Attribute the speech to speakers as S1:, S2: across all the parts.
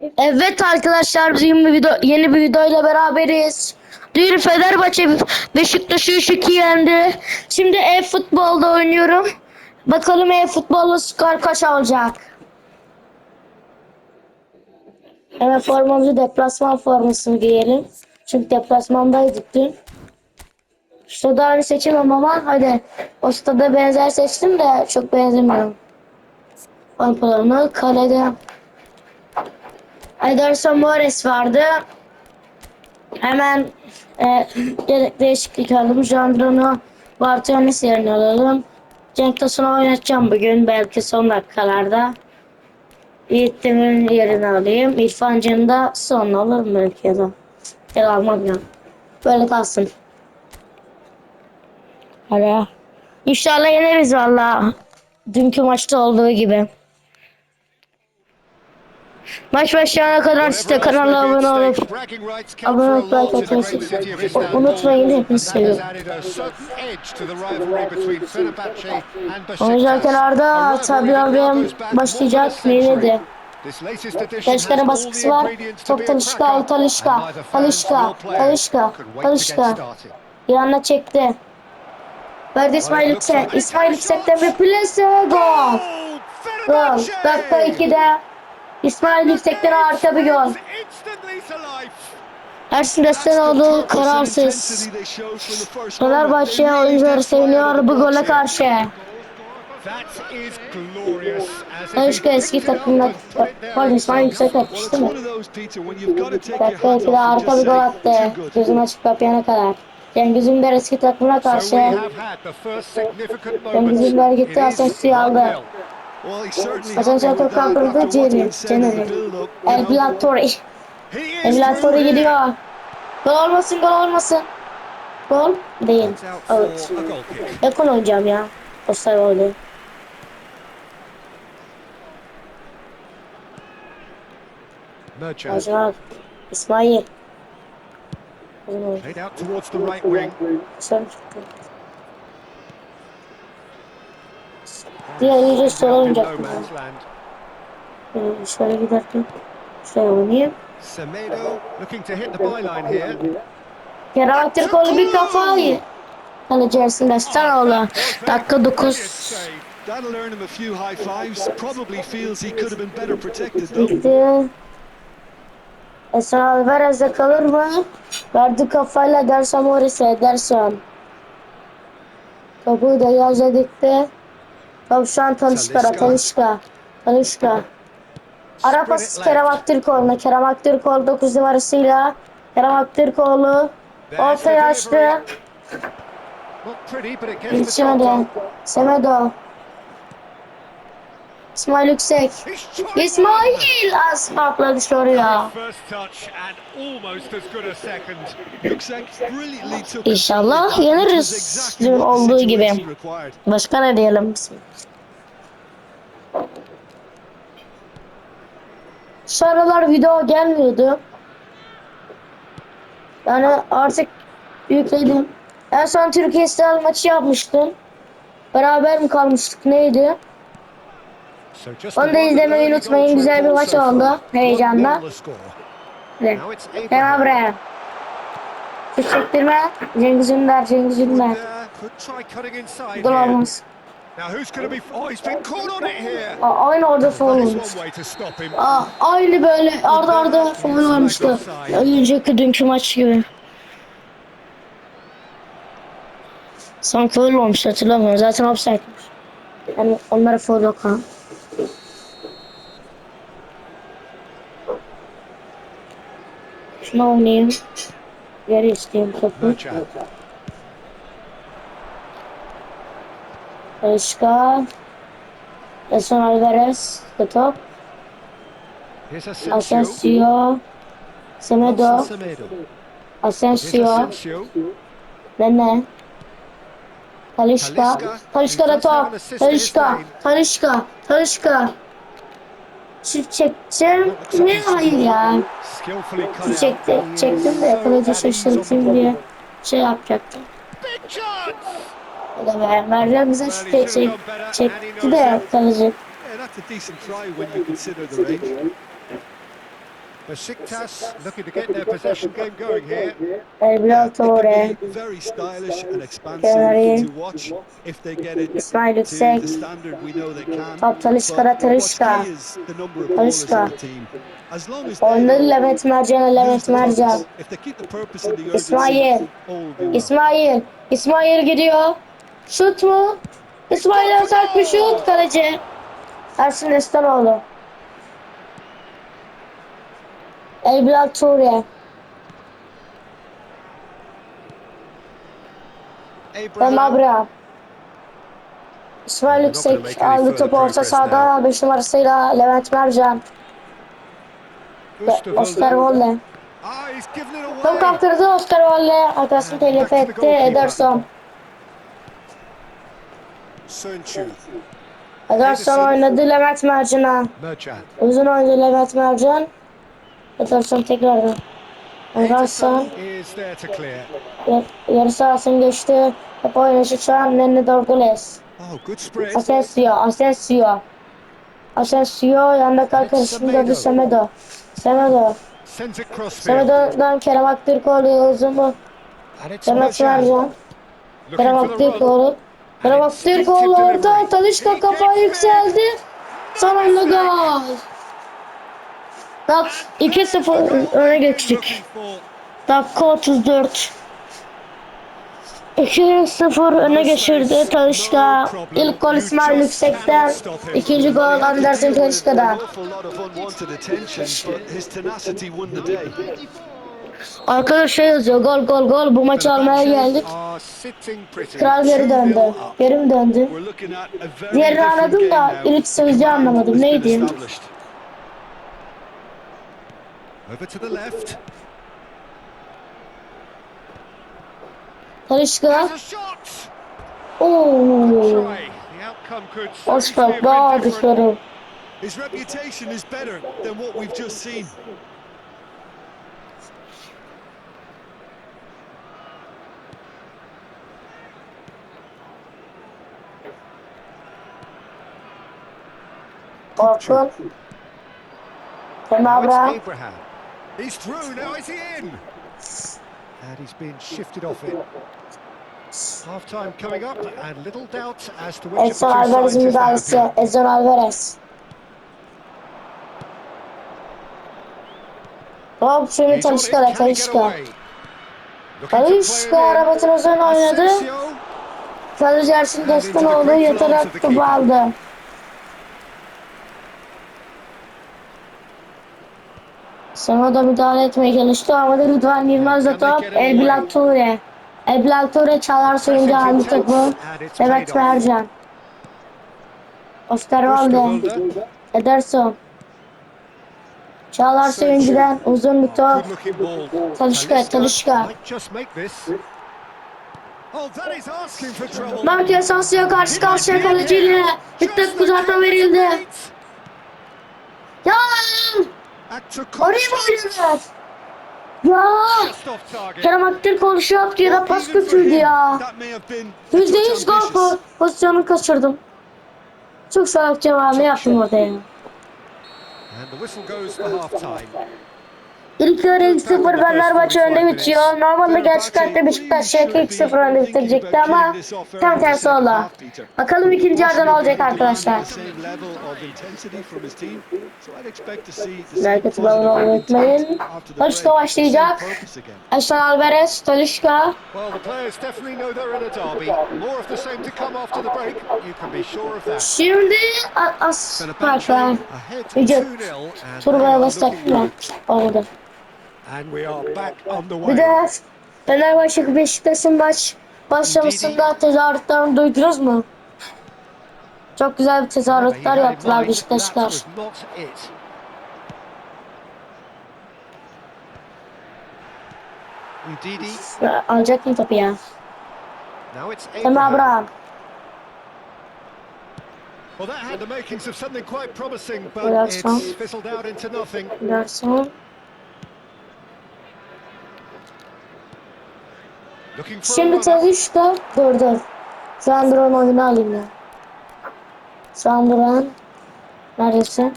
S1: Evet arkadaşlar bugün bir video, yeni bir videoyla beraberiz. Dün Fenerbahçe Beşiktaş'ı 3-2 yendi. Şimdi e-futbolda oynuyorum. Bakalım e-futbolda skor kaç olacak. Hemen formamızı deplasman formasını giyelim. Çünkü deplasmandaydık dün. Stada aynı seçemem ama hadi. O stada benzer seçtim de çok benzemiyorum. Formalarını kalede Ederson Mores vardı. Hemen e, gerek değişiklik alalım. Jandron'u Bartonis yerine alalım. Cenk Tosun'u oynatacağım bugün. Belki son dakikalarda. Yiğit'in yerini alayım. İrfan Can'ı da son alırım belki ya da. Ya almam ya. Böyle kalsın. Hadi. İnşallah yeneriz valla. Dünkü maçta olduğu gibi. Maç başlayana kadar size kanala abone olup abone olup like atıyorsunuz. Unutmayın hepinizi seviyorum. Oyuncular kenarda tabi abim başlayacak. Neydi? Talişka'nın baskısı var. Top Talişka, Talişka, Talişka, Talişka, Talişka. Yanına çekti. Verdi İsmail Yüksek. İsmail Yüksek'ten bir plase gol. Gol. Dakika 2'de. İsmail Yüksek'ten harika bir gol. Ersin Destanoğlu kararsız. Fenerbahçe oyuncuları seviniyor bu gole karşı. Talişka eski takımda pardon İsmail Yüksek atmış değil mi? Dakika 2'de harika bir gol attı. Gözünü açıp kapayana kadar. Cengiz Ünder eski takımına karşı. Cengiz Ünder gitti Asensio'yu aldı. Asensio top kaptırdı Ceni. Ceni. El Blatori. El Blatori gidiyor. Gol olmasın gol olmasın. Gol değil. Evet. Yakın oynayacağım ya. Offside oldu. Acaba İsmail.
S2: Played out towards the right wing.
S1: Sen çıktı. Diğer iyice
S2: no
S1: oynayacaktım. Ee, Şöyle giderken şöyle oynayayım. Kerem Aktürkoğlu bir kafa ye. Kaleci Ersin Destanoğlu. Dakika 9.
S2: Save.
S3: That'll earn him a few high fives. Probably feels he could have been better protected though.
S1: Esen Alvarez'de kalır mı? Verdi kafayla Derson Morris'e. Derson. Topu da yazda dikti. Top şu an Talişka'da. Talişka. Talişka. Ara pası Kerem Aktürkoğlu'na. Kerem Aktürkoğlu 9 numarasıyla. Kerem Aktürkoğlu ortaya açtı.
S2: Not pretty, second.
S3: Yüksek brilliantly took
S1: İnşallah
S3: control. It was
S1: yeniriz. Dün olduğu gibi. Başka ne diyelim? Şu aralar video gelmiyordu. Yani artık yükledim. En son Türkiye İstiklal maçı yapmıştım. Beraber mi kalmıştık neydi? Onu da izlemeyi unutmayın. Güzel bir maç oldu. Heyecanla. Evet. Hemen buraya. Şu çektirme. Cengiz Ünder, Cengiz Ünder. Aa, aynı orada foul. Aa, aynı böyle arda arda foul olmuştu. Önceki dünkü maç gibi. Son foul olmuş hatırlamıyorum. Zaten offside'miş. Yani onlara foul yok. Şuna oynayayım. Geri isteyeyim topu. Başka. Eson Alvarez. The top.
S2: Asensio.
S1: Semedo. Asensio. Nene. Talişka. Talişka da top. Talişka.
S2: name.
S1: Talişka. Talişka. Şut çekeceğim. Ne? Hayır ya.
S2: Out.
S1: çekti. Çektim de
S2: the
S1: şaşırtayım diye şey yapacaktım. O da be. Meryem bize şut çek, çekti de kaleci.
S2: Besiktas looking to get their possession game going here.
S1: Toure.
S3: be very stylish and expansive to watch if they get it
S1: İsmail Yüksek.
S3: the standard we know they can.
S1: Top
S3: long as they
S1: Oynadı Levent Mercan, Levent
S3: the
S1: Mercan. İsmail. İsmail. İsmail gidiyor. Şut mu? İsmail'e sert bir şut. Kaleci. Ersin Estanoğlu. Elbilal.
S2: Abraham.
S1: Hem Abraham. İsmail Yüksek aldı topu orta sahada 5 numarasıyla Levent Mercan Oscar Volle.
S2: Ah,
S1: Top kaptırdı Oscar Volle. Arkasını telef etti Ederson. Ederson oynadı Levent Mercan'a. Uzun oynadı Levent Mercan. Ederson tekrardan. Ederson
S2: is there to clear.
S1: yar- yarı sahasını geçti. Top oynayışı şu an Nene Dorgules. Asensio, Asensio. Asensio yanında karşısında döndü Semedo. Semedo. Semedo'dan Kerem Aktürkoğlu uzun mu? Demet. Mercan. Kerem. Aktürkoğlu. Kerem Aktürkoğlu orada. Talişka kafa yükseldi. Son anda gol. Bak 2-0 öne geçtik. Dakika 34. 2-0 öne geçirdi Talişka. İlk gol İsmail Yüksek'ten. ikinci gol Anderson Talişka'dan.
S3: day.
S1: Arkadaşlar yazıyor gol gol gol bu maçı almaya geldik. Kral geri döndü. Geri mi döndü? Diğerini anladım da ilk
S3: Command
S1: anlamadım. Neydi?
S3: Established.
S2: Over to the left.
S1: Talişka.
S2: Has a shot.
S1: Oo.
S2: Try. The outcome could
S1: Oscar
S2: seriously
S1: daha
S2: have been different.
S1: dışarı.
S3: His reputation is better than what we've just seen.
S1: Orkun. Hem
S2: Now it's
S1: Abraham.
S2: He's through. Now is he in? And he's been shifted off it. Half time coming up, and little doubt as to which of the two
S1: Edson Alvarez
S2: sides is
S1: müdahalesi. Edson Alvarez.
S2: Can he get
S1: Talişka. Talişka arabatın uzun oynadı.
S2: Asensio.
S1: Kaleci Ersin Destanoğlu yatarak topu aldı. Sana da müdahale etmeye çalıştı ama da Rıdvan Yılmaz da top Toure. Elbilal Toure çalar suyunca aldı topu. Demet Mercan. Oscar Valde. Ederson. Çağlar Sevinci'den uzun bir top. Talişka, Talişka. Mark Asensio karşı karşıya kaleciyle. Bir tek uzatma verildi. Ya! Oraya mı oynadılar? Ya! Kerem Aktürkoğlu şu yaptı ya da pas götürdü ya. Yüzde yüz gol po- pozisyonu kaçırdım. Çok salak cevabı yaptım orada ya.
S2: And the whistle goes for half time.
S1: İlk yarı 2-0 Fenerbahçe önde bitiyor. Normalde gerçek hayatta Beşiktaş Şevki 2-0 önde bitirecekti ama tam tersi oldu. Bakalım ikinci yarıda ne olacak arkadaşlar. Olmayı
S3: attitude
S1: unutmayın.
S3: break.
S1: başlayacak. Edson Alvarez, Talişka. Şimdi as
S2: Fenerbahçe
S1: parklar.
S2: ahead
S1: Yüce
S2: 2-0
S1: Bir
S2: way.
S1: de Fenerbahçe Beşiktaş'ın maç başlamasında tezahüratlarını duydunuz mu? Çok güzel bir tezahüratlar yaptılar Beşiktaşlar. Alacak mı topu ya? Hem
S2: Abraham. Well, that had the makings of something quite promising, but it's fizzled out into nothing.
S1: Şimdi
S2: runner.
S1: Talişka dur dur. Şu an duran oyunu alayım ya. Şu an duran. Neredesin?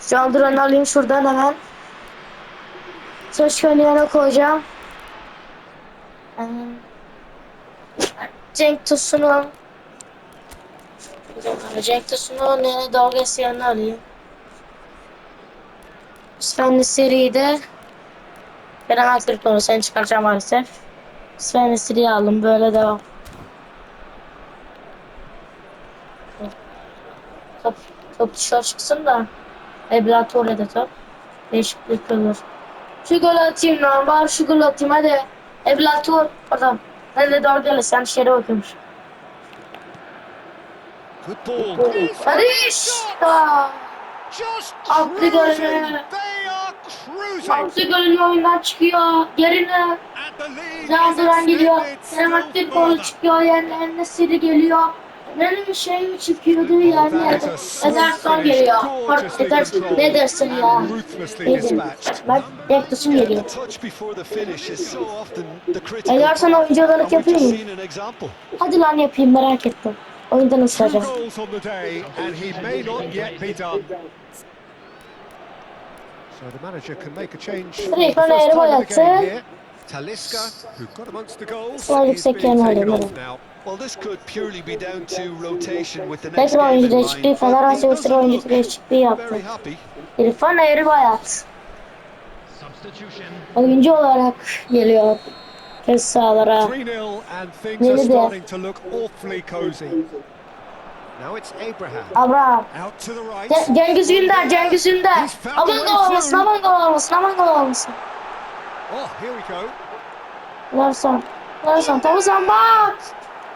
S1: Şu an alayım şuradan hemen. Söşkönü yana koyacağım. Cenk Tosun'u Tosun'u Nene Dalgas yanına alayım. Svenli seride Kerem Aktürkoğlu seni çıkaracağım maalesef. Svenli seriyi aldım böyle devam. Top, top dışarı çıksın da Ebra Torre'de top. Değişiklik olur. Şu gol atayım lan. Var şu gol atayım hadi. Ebra Tor. Adam. Hadi doğru gel sen dışarı bakıyormuş.
S2: Good ball. Just
S1: Attı
S2: cruising.
S1: golü.
S2: They are cruising.
S1: Altı golün oyundan çıkıyor. Can
S2: is
S1: Duran geliyor. Aktürkoğlu
S2: further.
S1: çıkıyor. Yerine Siri geliyor. Benim şey mi çıkıyordu yani? Ederson geliyor. Ederson
S2: controlled
S1: ne dersin ya? dedim? Ederson
S3: Yeah,
S1: geliyor. Ederson oyuncu olarak yapayım mı? Hadi lan yapayım merak ettim. Oyundan ısıracağım.
S2: So the manager can make a change
S1: boyattı.
S2: game here. Talisca, who got amongst the goals,
S1: yüksek
S2: being
S1: yerine
S2: taken off now.
S3: Well, this could purely be down to rotation with the next game
S1: oyuncu
S3: in mind.
S1: Fenerbahçe Üstüne oyuncu değişikliği yaptı. İrfan Eğribayat. Oyuncu olarak geliyor. Kes sahalara.
S2: 3-0 and things are starting to look awfully cozy. Now it's Abraham.
S1: Abraham.
S2: Out to the right.
S1: Ce- Cengiz Ünder, Cengiz Ünder. Aman gol olmasın, aman gol olmasın, aman gol olmasın.
S2: Oh, here we go.
S1: Larson. Larson, Tavuzan bak.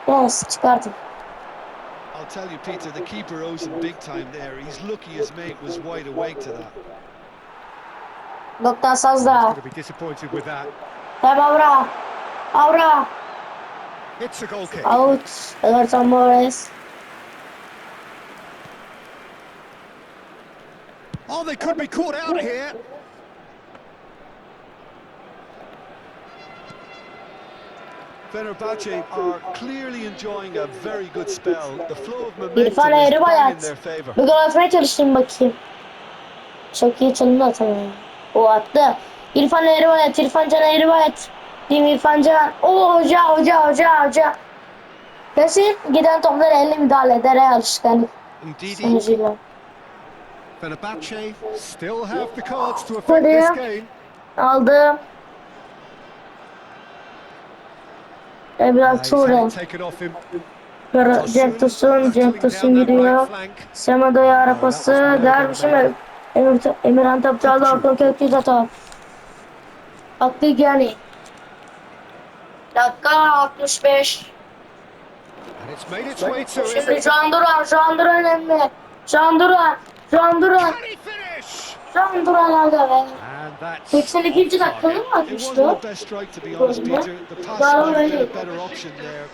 S1: Yes, çıkardım.
S3: I'll tell you, Peter, the keeper owes him big time there. He's lucky his mate was wide awake to that.
S1: Doktan Sazda.
S2: Going to be disappointed with that.
S1: Tabi Abraham. Abraham.
S2: It's a goal kick.
S1: Out. Ederson Morales.
S2: Oh, they could be caught out here.
S3: Fenerbahce are clearly enjoying a very good spell. The flow of momentum is in their favour.
S1: Bir gol atmaya çalıştım bakayım. Çok iyi çalımda atamıyorum. O attı. İrfan Eğribayat, İrfan Can Eğribayat. Değil mi İrfan Can? Oo hoca, hoca, hoca, hoca. Kesin giden toplara elle müdahale eder ya alışkanlık sonucuyla.
S2: Fenerbahce still have the cards to affect this game.
S1: Aldım.
S2: Off him.
S1: Kara- Cenk Tosun, Cenk Tosun
S2: flank.
S1: Semado'ya ara pası. Dervişim Emir, Emir, Emirhan Topçuoğlu Orkun Kökçü'de top. Hakkı Gani. Dakika 65.
S2: And it's made its way to him.
S1: Şimdi Can Duran, Can Duran emmi. Can Duran, Can Duran,
S2: Can
S1: Duran.
S2: And that's
S1: 82. dakikada mı atmıştı?
S3: the best strike, to be honest, Peter. The pass
S1: Bravo,
S3: might have been
S1: Eddie.
S3: a better option there.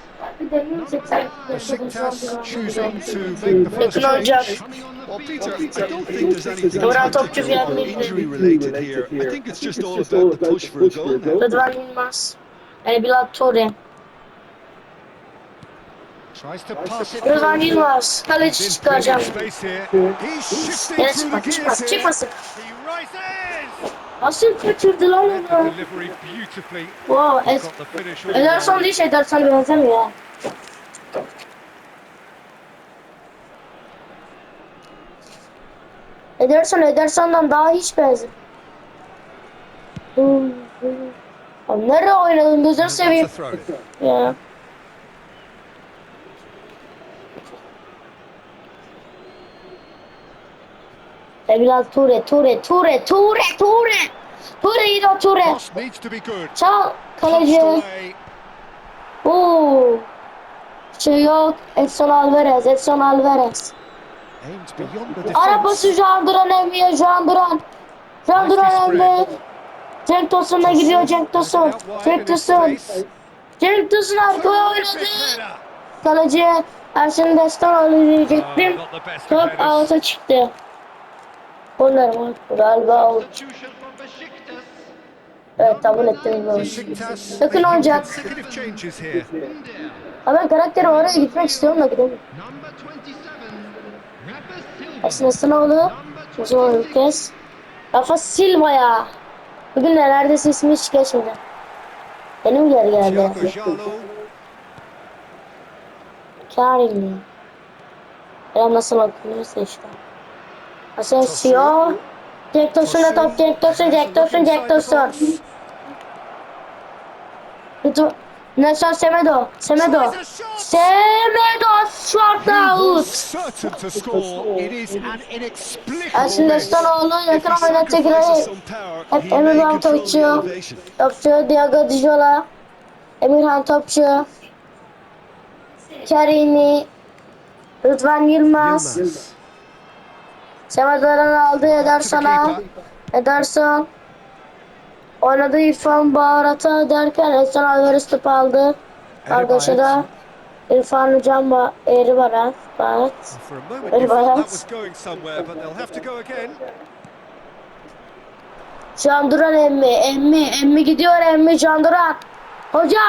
S1: Bir deneyim 82
S2: Besiktas
S1: dakikada Yakın olacak. Duran topçu
S3: tactical
S1: falan
S3: or
S1: değil.
S3: injury related here. I think it's just all about the push for a goal now.
S1: Rıdvan Yılmaz. Ebra Ture.
S2: Tries to pass it
S1: Rıdvan. Yılmaz. Kaleci çıkaracağım. Yine
S2: gears here.
S1: çıkmasın.
S2: He rises.
S1: Nasıl kaçırdı lan onu?
S2: delivery beautifully.
S1: Wow,
S2: He's
S1: es
S2: got the finish all
S1: Ederson değil şey Ederson'a benzemiyor. ya. Ederson Ederson'dan daha hiç benzemiyor. Nereye oynadın gözünü seveyim. Ya. Ebilal Ture, Ture, Ture, Ture, Ture. Ture yine Ture. Çal kaleci. Oo. Şey yok. Edson Alvarez, Edson Alvarez.
S2: Aimed beyond the
S1: Ara pası
S2: defence.
S1: Jean Duran emmiye Cenk Tosun'la gidiyor Cenk Tosun. Cenk Tosun. Cenk Tosun arkaya oynadı. Kaleci Ersin Destanoğlu diyecektim. Top out'a çıktı. Onlar mı? Galiba out. Evet kabul ettim Yakın olacak. Ha ben karakteri oraya gitmek istiyorum da gidemiyorum. Aslında Sınavlı. Bir kez. Rafa Silva ya. Bugün de neredeyse ismi hiç geçmedi. Benim geri geldi.
S2: Thiago Jalo.
S1: Karim. Ya nasıl okunuyorsa işte. Asensio. Jack Tosun'a top. Jack Tosun, Jack Tosun, Jack Tosun. Lütfen. Nelson Semedo. Semedo. Semedo short out.
S2: certain to score. It is an inexplicable
S1: Aslında
S2: miss.
S1: Stanoğlu
S3: If he
S1: yakın
S3: some power,
S1: Hep Emirhan Topçu. Topçu Diego Dijola. Emirhan Topçu. Kerimi. Rıdvan Yılmaz.
S2: Yılmaz.
S1: Semedo'dan aldı Ederson'a. Ederson. Oynadı İrfan Baharat'a derken Edson Alvarez topu aldı. Arkadaşa da İrfan Can ba Eri Barat. Barat.
S2: Go again.
S1: Can Duran emmi, emmi, emmi gidiyor emmi Can Duran. Hoca!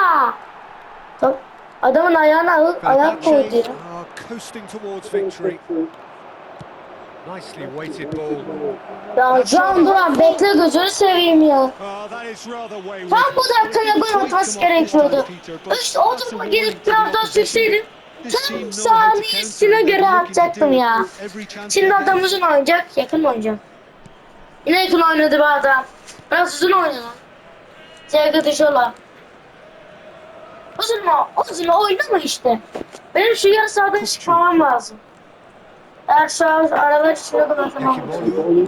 S1: Top, adamın ayağına ayak koydu
S2: coasting towards victory. Nicely weighted ball.
S1: Ya Can Duran bekle gözünü seveyim ya.
S2: That is rather wayward.
S1: Tam bu dakikaya gol atması gerekiyordu. İşte o topa gelip birazdan sürseydim. Tam saniyesine göre atacaktım ya. Şimdi adamımızın oynayacak, yakın oynayacak. Yine yakın oynadı bu adam. Biraz uzun oynadı. Sevgi Dışola. Uzun mu? Uzun oynama işte. Benim şu yarı sahadan çıkmam lazım. Eğer şu an aralar içinde
S2: Ekimolu.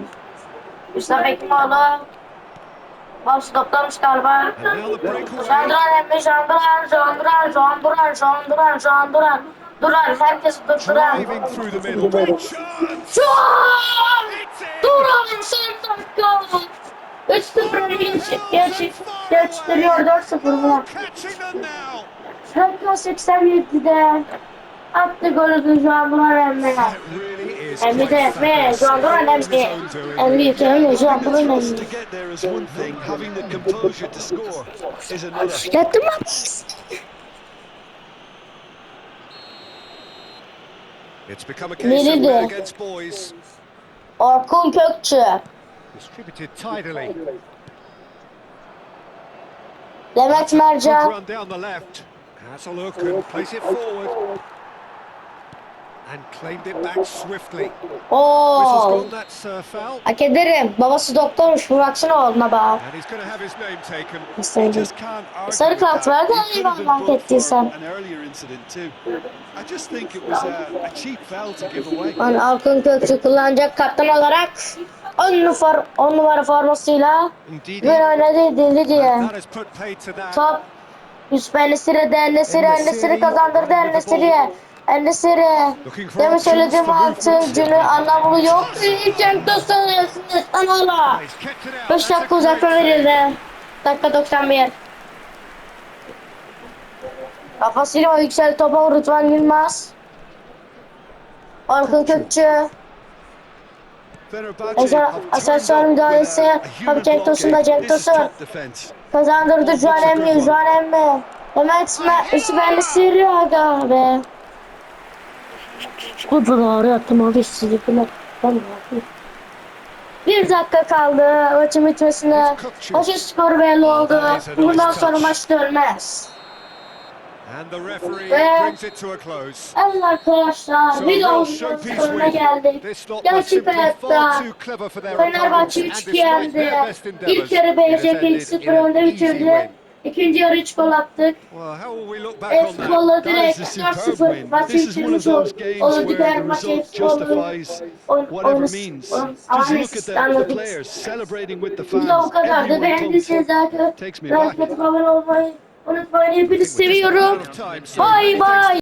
S1: Mustafa Ekimoğlu. Bak toplamış galiba. Janduran emmi Janduran, Janduran, Janduran, Janduran, Janduran. Duran, herkes durduran. Duran! Duran son dakika. 3-0 öne geçip gerçek geçtiriyor 4-0 bu. Dakika 87'de attı golü.
S2: It really is
S1: Emmi de
S3: is one thing, having the composure to score is another.
S1: Yattın mı?
S2: It's become a case of
S1: Nerede?
S2: men against boys.
S1: Orkun Kökçü.
S2: Distributed tidily.
S1: Levent
S2: Good
S1: Mercan.
S2: run down the left. Has a look and plays it forward. And claimed it back swiftly.
S1: Oo. Hak ederim. Babası doktormuş. Bıraksana oğluna
S2: taken.
S1: İstedim. Sarı kart
S3: that.
S1: ver de
S3: He could have
S1: eyvallah hak ettiysen. Yani Orkun Kökçü kullanacak kaptan olarak 10 numara, 10 numara formasıyla bir oynadı dedi diye. Top Yusuf Enesiri Enesiri Enesiri kazandırdı Enesiri'ye.
S2: For
S1: Demin söylediğim altı günü anlamı yok.
S2: Kept it out.
S1: 5
S2: That's a
S1: dakika uzatma verildi. Dakika 91. Rafa Silva yüksel topa Rıdvan Yılmaz. Orkun Kökçü. Asansör müdahalesi. Tabii Cenk Tosun'da
S3: blockade.
S1: Cenk Tosun. Kazandırdı Juan Emmi, Juan Emmi. Mehmet Me- Yusuf Enesiri aga be. Kudular yattım abi sizi bile. Bir dakika kaldı maçın bitmesine. Maçın skoru belli oldu. Bundan sonra maç dönmez.
S2: And the referee
S1: Ve-
S2: brings it to a close.
S1: Evet arkadaşlar videomuzun sonuna geldik. Gerçek hayatta. Fenerbahçe
S2: And
S1: 3
S2: despite
S1: yendi. İlk yarı BCK
S2: ended
S1: 2-0
S2: in an
S1: önde bitirdi. İkinci yarı 3 gol attık. Golla
S3: That
S1: direkt
S3: is a superb
S1: 4-0
S3: win.
S1: maçı bitirmiş olduk. her maçı
S3: with the
S1: Biz de o
S3: fans.
S1: kadar da
S3: Everyone
S1: beğendiyseniz zaten like atıp abone olmayı unutmayın. Hepinizi seviyorum. Bay bay.